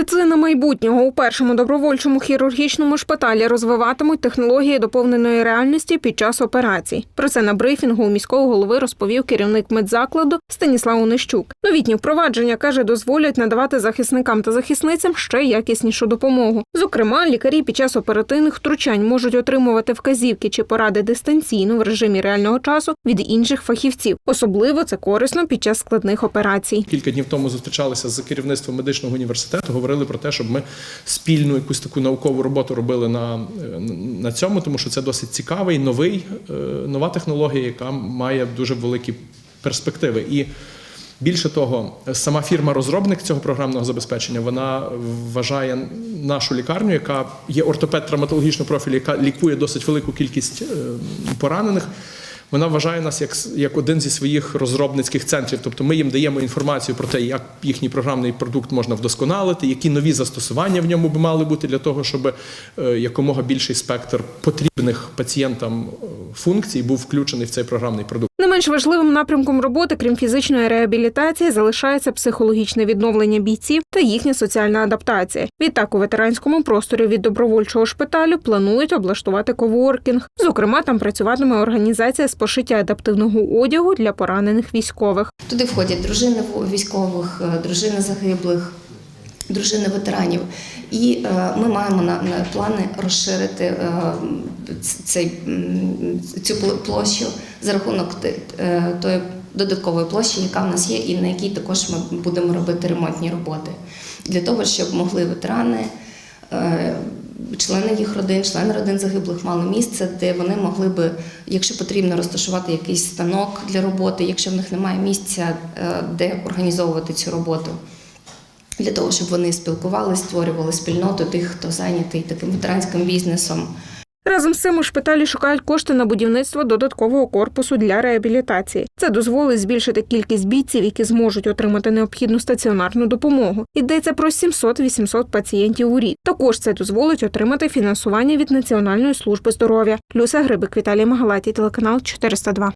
Медицина майбутнього у першому добровольчому хірургічному шпиталі розвиватимуть технології доповненої реальності під час операцій. Про це на брифінгу у міського голови розповів керівник медзакладу Станіслав Онищук. Новітні впровадження каже, дозволять надавати захисникам та захисницям ще якіснішу допомогу. Зокрема, лікарі під час оперативних втручань можуть отримувати вказівки чи поради дистанційно в режимі реального часу від інших фахівців. Особливо це корисно під час складних операцій. Кілька днів тому зустрічалися з керівництвом медичного університету, говорили про те, щоб ми спільну якусь таку наукову роботу робили на, е, на цьому, тому що це досить цікавий, новий, е, нова технологія, яка має дуже великі перспективи. І більше того, сама фірма-розробник цього програмного забезпечення вона вважає нашу лікарню, яка є ортопед травматологічного профілю, яка лікує досить велику кількість е, поранених. Вона вважає нас як, як один зі своїх розробницьких центрів. Тобто ми їм даємо інформацію про те, як їхній програмний продукт можна вдосконалити, які нові застосування в ньому би мали бути для того, щоб е, якомога більший спектр потрібних пацієнтам е, функцій був включений в цей програмний продукт. Не менш важливим напрямком роботи, крім фізичної реабілітації, залишається психологічне відновлення бійців та їхня соціальна адаптація. Відтак у ветеранському просторі від добровольчого шпиталю планують облаштувати коворкінг. Зокрема, там працюватиме організація з пошиття адаптивного одягу для поранених військових. Туди входять дружини військових, е, дружини загиблих, дружини ветеранів. І е, ми маємо на, плани розширити е, цей, цю площу за рахунок тої додаткової площі, яка в нас є, і на якій також ми будемо робити ремонтні роботи. Для того, щоб могли ветерани. Члени їх родин, члени родин загиблих мали місце, де вони могли би, якщо потрібно, розташувати якийсь станок для роботи, якщо в них немає місця, е, де організовувати цю роботу, для того, щоб вони спілкувалися, створювали спільноту тих, хто зайнятий таким ветеранським бізнесом. Разом з цим у шпиталі шукають кошти на будівництво додаткового корпусу для реабілітації. Це дозволить збільшити кількість бійців, які зможуть отримати необхідну стаціонарну допомогу. Йдеться про 700-800 пацієнтів у рік. Також це дозволить отримати фінансування від Національної служби здоров'я. Люся Грибик, Віталій Магалаті, телеканал 402.